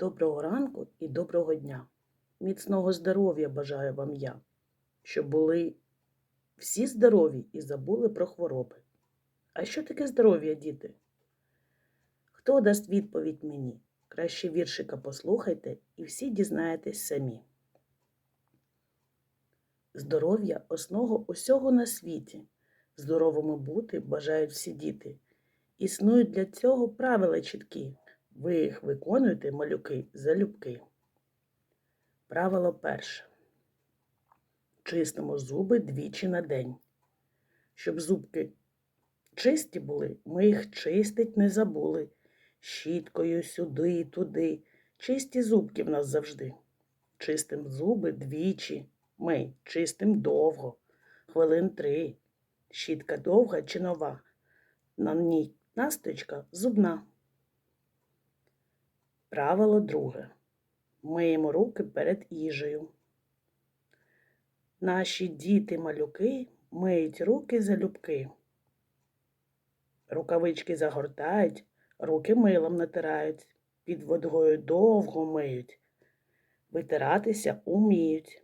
Доброго ранку і доброго дня. Міцного здоров'я бажаю вам я, щоб були всі здорові і забули про хвороби. А що таке здоров'я, діти? Хто дасть відповідь мені? Краще віршика послухайте і всі дізнаєтесь самі. Здоров'я основа усього на світі. Здоровими бути бажають всі діти. Існують для цього правила чіткі. Ви їх виконуєте, малюки, залюбки. Правило перше. Чистимо зуби двічі на день. Щоб зубки чисті були, ми їх чистить не забули. Щіткою сюди і туди. Чисті зубки в нас завжди. Чистим зуби двічі. Ми чистим довго. Хвилин три. Щітка довга чи нова. На ній насточка зубна. Правило друге. Миємо руки перед їжею. Наші діти-малюки миють руки залюбки. Рукавички загортають, руки милом натирають, під водою довго миють. Витиратися уміють.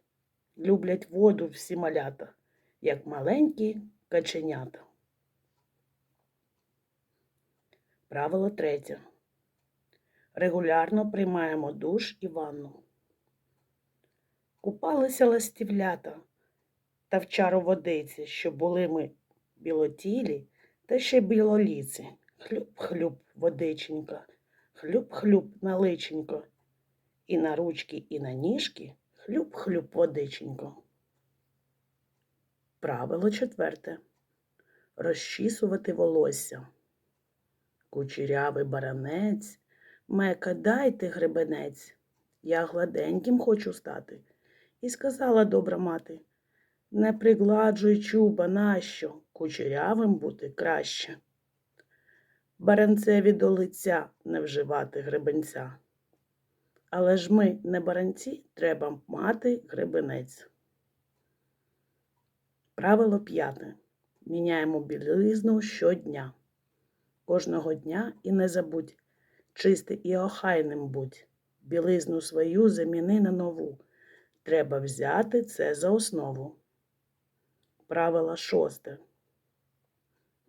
Люблять воду всі малята, як маленькі каченята. Правило третє. Регулярно приймаємо душ і ванну. Купалися ластівлята та в чару водиці, що були ми білотілі та ще білоліці. Хлюб-хлюб, водиченька, хлюб-хлюб на личенько. І на ручки, і на ніжки хлюб-хлюб водиченько. Правило четверте. Розчісувати волосся. Кучерявий баранець, мека, дайте гребенець. Я гладеньким хочу стати. І сказала добра мати, не пригладжуй чуба, нащо, кучерявим бути краще. Баранцеві до лиця не вживати гребенця. Але ж ми не баранці, треба мати гребенець. Правило п'яте. Міняємо білизну щодня. Кожного дня і не забудь, чисти і охайним будь. Білизну свою заміни на нову. Треба взяти це за основу. Правило шосте.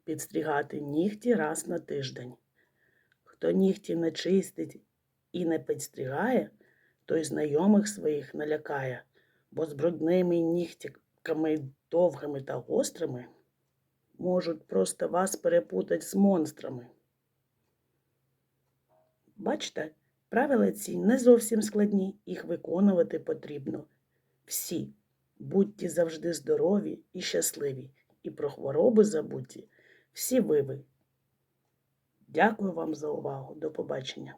Підстрігати нігті раз на тиждень. Хто нігті не чистить і не підстригає, той знайомих своїх налякає, бо з брудними нігтиками довгими та гострими можуть просто вас перепутати з монстрами. Бачите, правила ці не зовсім складні, їх виконувати потрібно. Всі будьте завжди здорові і щасливі, і про хвороби забудьте всі ви ви. Дякую вам за увагу. До побачення.